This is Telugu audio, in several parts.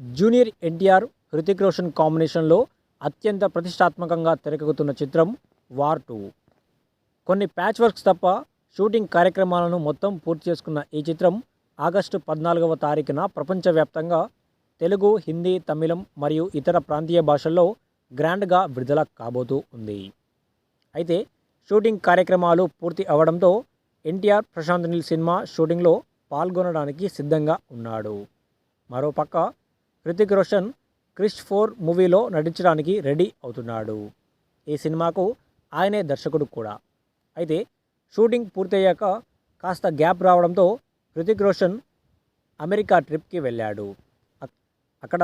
జూనియర్ ఎన్టీఆర్ హృతిక్ రోషన్ కాంబినేషన్లో అత్యంత ప్రతిష్టాత్మకంగా తెరకెక్కుతున్న చిత్రం వార్ టూ. కొన్ని ప్యాచ్ వర్క్స్ తప్ప షూటింగ్ కార్యక్రమాలను మొత్తం పూర్తి చేసుకున్న ఈ చిత్రం ఆగస్టు పద్నాలుగవ తారీఖున ప్రపంచవ్యాప్తంగా తెలుగు హిందీ తమిళం మరియు ఇతర ప్రాంతీయ భాషల్లో గ్రాండ్గా విడుదల కాబోతూ ఉంది. అయితే షూటింగ్ కార్యక్రమాలు పూర్తి అవడంతో ఎన్టీఆర్ ప్రశాంత్ నీల్ సినిమా షూటింగ్లో పాల్గొనడానికి సిద్ధంగా ఉన్నాడు. మరోపక్క హృతిక్ రోషన్ క్రిష్ ఫోర్ మూవీలో నటించడానికి రెడీ అవుతున్నాడు. ఈ సినిమాకు ఆయనే దర్శకుడు కూడా. అయితే షూటింగ్ పూర్తయ్యాక కాస్త గ్యాప్ రావడంతో హృతిక్ రోషన్ అమెరికా ట్రిప్కి వెళ్ళాడు. అక్కడ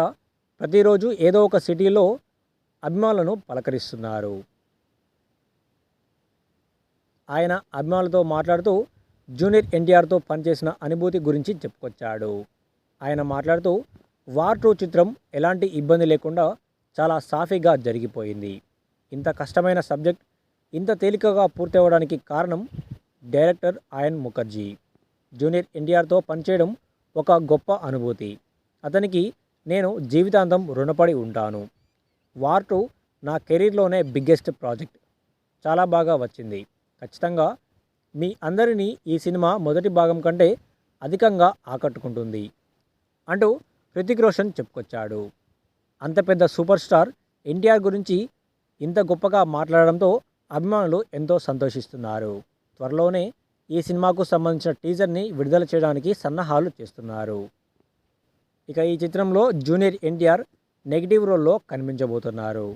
ప్రతిరోజు ఏదో ఒక సిటీలో అభిమానులను పలకరిస్తున్నారు. ఆయన అభిమానులతో మాట్లాడుతూ జూనియర్ ఎన్టీఆర్తో పనిచేసిన అనుభూతి గురించి చెప్పుకొచ్చాడు. ఆయన మాట్లాడుతూ వార్ టూ చిత్రం ఎలాంటి ఇబ్బంది లేకుండా చాలా సాఫీగా జరిగిపోయింది. ఇంత కష్టమైన సబ్జెక్ట్ ఇంత తేలికగా పూర్తి అవ్వడానికి కారణం డైరెక్టర్ ఆయన్ ముఖర్జీ. జూనియర్ ఎన్టీఆర్తో పనిచేయడం ఒక గొప్ప అనుభూతి. అతనికి నేను జీవితాంతం రుణపడి ఉంటాను. వార్ టూ నా కెరీర్లోనే బిగ్గెస్ట్ ప్రాజెక్ట్. చాలా బాగా వచ్చింది. ఖచ్చితంగా మీ అందరినీ ఈ సినిమా మొదటి భాగం కంటే అధికంగా ఆకట్టుకుంటుంది. అంటూ హృతిక్ రోషన్ చెప్పుకొచ్చాడు. అంత పెద్ద సూపర్ స్టార్ ఎన్టీఆర్ గురించి ఇంత గొప్పగా మాట్లాడడంతో అభిమానులు ఎంతో సంతోషిస్తున్నారు. త్వరలోనే ఈ సినిమాకు సంబంధించిన టీజర్ని విడుదల చేయడానికి సన్నాహాలు చేస్తున్నారు. ఇక ఈ చిత్రంలో జూనియర్ ఎన్టీఆర్ నెగిటివ్ రోల్లో కనిపించబోతున్నారు.